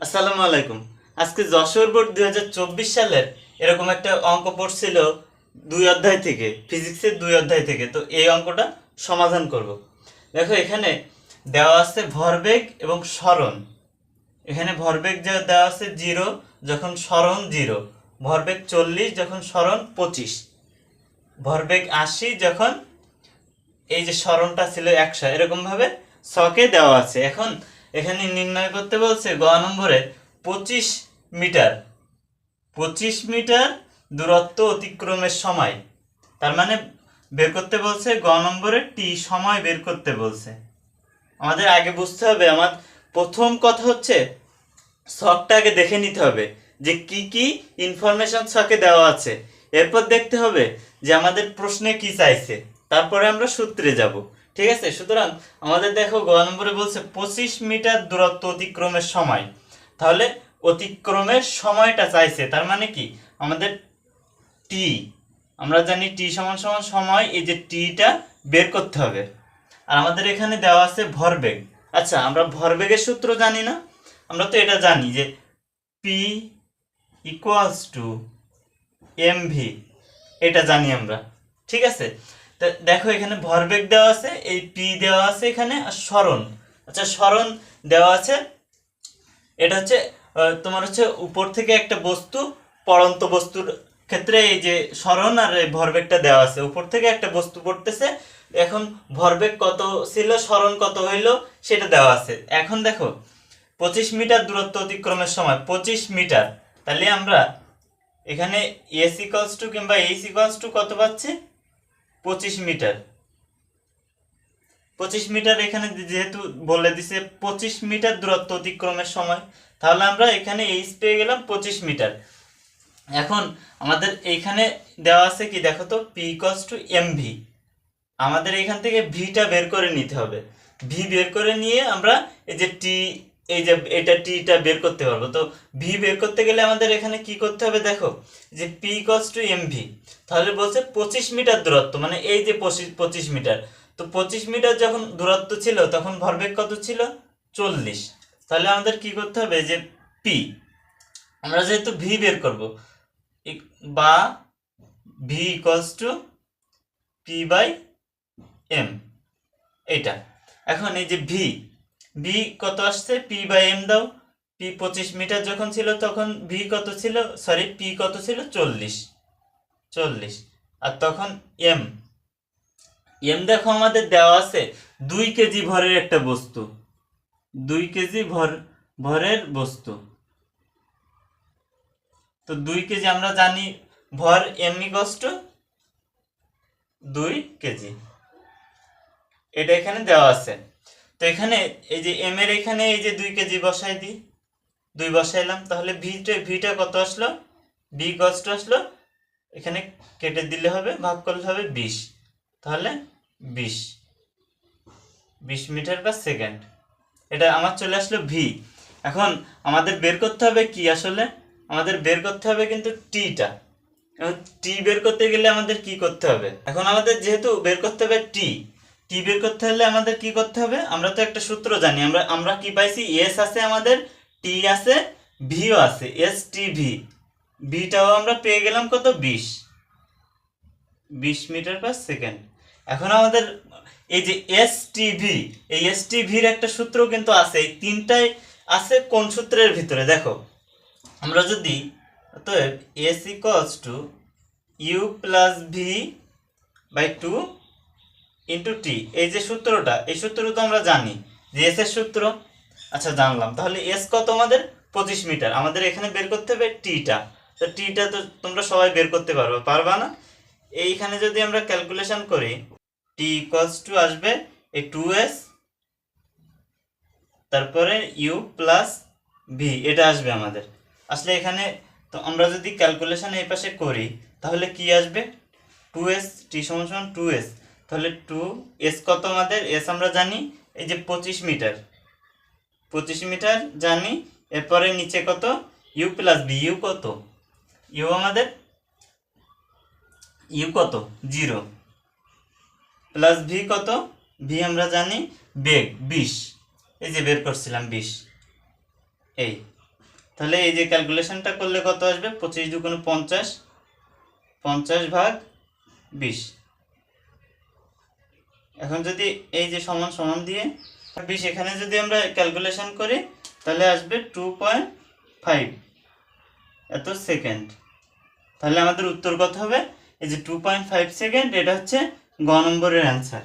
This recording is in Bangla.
আসসালামু আলাইকুম। আজকে যশোর বোর্ড দুই হাজার চব্বিশ সালের এরকম একটা অঙ্ক পড়ছিল দুই অধ্যায় থেকে, ফিজিক্সের দুই অধ্যায় থেকে। তো এই অঙ্কটা সমাধান করব। দেখো, এখানে দেওয়া আছে ভরবেগ এবং স্মরণ। এখানে ভরবেগ যা দেওয়া আছে জিরো, যখন স্মরণ জিরো, ভরবেগ চল্লিশ, যখন স্মরণ পঁচিশ। ভরবেগ আশি, যখন এই যে স্মরণটা ছিল একশো এরকম ভাবে ছকে দেওয়া আছে। এখন এখানে নির্ণয় করতে বলছে গ নম্বরে পঁচিশ মিটার। পঁচিশ মিটার দূরত্ব অতিক্রমের সময়। তার মানে বের করতে বলছে গ নম্বরে টি সময় বের করতে বলছে। আমাদের আগে বুঝতে হবে, আমার প্রথম কথা হচ্ছে আগে দেখে নিতে হবে যে কি কি ইনফরমেশন শখে দেওয়া আছে। এরপর দেখতে হবে যে আমাদের প্রশ্নে কি চাইছে। তারপরে আমরা সূত্রে যাব। ঠিক আছে? সুতরাং আমাদের দেখো গ নম্বরে বলছে পঁচিশ মিটার দূরত্ব অতিক্রমের সময়। তাহলে অতিক্রমের সময়টা চাইছে, তার মানে কি? আমাদের টি আমরা জানি টি সমান সমান সময়, এই যে টিটা বের করতে হবে। আর আমাদের এখানে দেওয়া আছে ভরবেগ। আচ্ছা আমরা ভরবেগের সূত্র জানি না। আমরা তো এটা জানি যে P equals to M V এটা জানি আমরা। ঠিক আছে? দেখো এখানে ভরবেগ দেওয়া আছে, এই পি দেওয়া আছে এখানে, আর স্মরণ। আচ্ছা স্মরণ দেওয়া আছে। এটা হচ্ছে তোমার হচ্ছে উপর থেকে একটা বস্তু পড়ন্ত বস্তুর ক্ষেত্রে এই যে স্মরণ আর এই ভরবেগটা দেওয়া আছে। উপর থেকে একটা বস্তু পড়তেছে, এখন ভরবেগ কত ছিল, স্মরণ কত হইল, সেটা দেওয়া আছে। এখন দেখো, পঁচিশ মিটার দূরত্ব অতিক্রমের সময়, পঁচিশ মিটার। তাহলে আমরা এখানে এস ইকলস টু কিংবা এইচ ইকলস টু কত পাচ্ছি? পঁচিশ মিটার। পঁচিশ মিটার এখানে যেহেতু বলে দিছে, পঁচিশ মিটার দূরত্ব অতিক্রমের সময়। তাহলে আমরা এখানে এইচ পেয়ে গেলাম পঁচিশ মিটার। এখন আমাদের এইখানে দেওয়া আছে কি, দেখো তো P equals to M V আমাদের এখান থেকে ভিটা বের করে নিতে হবে। ভি বের করে নিয়ে আমরা এই যে টি এই যে এটা টিটা বের করতে পারব। তো ভি বের করতে গেলে আমাদের এখানে কি করতে হবে দেখো, যে P equals to M V তাহলে বলছে পঁচিশ মিটার দূরত্ব মানে এই যে পঁচিশ মিটার। তো পঁচিশ মিটার যখন দূরত্ব ছিল, তখন ভরবেগ কত ছিল? চল্লিশ। তাহলে আমাদের কি করতে হবে, যে পি আমরা যেহেতু ভি বের করব বা V equals to P by M এটা এখন এই যে ভি ভি কত আসছে? পি বাই এম দাও। পি পঁচিশ মিটার যখন ছিল তখন ভি কত ছিল? সরি পি কত ছিল? চল্লিশ। চল্লিশ। আর তখন এম এম দেখো আমাদের দেওয়া আছে দুই কেজি ভরের একটা বস্তু। দুই কেজি ভর, ভরের বস্তু। তো দুই কেজি আমরা জানি ভর এম কষ্ট দুই কেজি। এটা এখানে দেওয়া আছে। তো এখানে এই যে এম এর এখানে এই যে দুই কেজি বসাই দিই, দুই বসাইলাম, তাহলে ভিটা ভিটা কত আসলো? বি কষ্ট আসলো, এখানে কেটে দিলে হবে, ভাগ করলে হবে বিশ। তাহলে বিশ। বিশ মিটার পার সেকেন্ড এটা আমার চলে আসলো ভি এখন আমাদের বের করতে হবে কি আসলে? আমাদের বের করতে হবে কিন্তু টিটা টি। বের করতে গেলে আমাদের কি করতে হবে? এখন আমাদের যেহেতু বের করতে হবে টি টি বের করতে হলে আমাদের কি করতে হবে? আমরা তো একটা সূত্র জানি। আমরা আমরা কি পাইছি? এস আছে আমাদের টি আছে ভিও আছে এস টি ভি ভিটাও আমরা পেয়ে গেলাম কত? বিশ। বিশ মিটার পার সেকেন্ড। এখন আমাদের, এই যে এস টিভি এই এস টিভির একটা সূত্র কিন্তু আছে। এই তিনটাই আছে কোন সূত্রের ভিতরে? দেখো, আমরা যদি, অতএব S equals to U plus V by two into T এই যে সূত্রটা, এই সূত্র তো আমরা জানি, যে এস এর সূত্র। আচ্ছা জানলাম। তাহলে এস কত আমাদের? পঁচিশ মিটার। আমাদের এখানে বের করতে হবে টিটা তো টিটা তো তোমরা সবাই বের করতে পারবে, পারবা না? এইখানে যদি আমরা ক্যালকুলেশন করি টি ইকুয়ালস টু আসবে এই টু এস তারপরে ইউ প্লাস ভি এটা আসবে আমাদের। আসলে এখানে তো আমরা যদি ক্যালকুলেশন এই পাশে করি, তাহলে কি আসবে? টু এস টি সমান সমান টু এস তাহলে টু এস কত আমাদের? এস আমরা জানি এই যে পঁচিশ মিটার। পঁচিশ মিটার জানি, এরপরে নিচে কত? ইউ প্লাস বি ইউ কত? ইউ আমাদের? ইউ কত? জিরো প্লাস ভি কত? ভি আমরা জানি বেগ, বিশ। এই যে বের করছিলাম বিশ। এই। তাহলে এই যে ক্যালকুলেশনটা করলে কত আসবে? পঁচিশ দুগুণে পঞ্চাশ। পঞ্চাশ ভাগ বিশ। এখন যদি এই যে সমান সমান দিয়ে বিশ এখানে যদি আমরা ক্যালকুলেশন করি, তাহলে আসবে টু পয়েন্ট ফাইভ এত সেকেন্ড তাহলে আমাদের উত্তর কত হবে? এই যে টু পয়েন্ট ফাইভ সেকেন্ড এটা হচ্ছে গ নম্বরের অ্যান্সার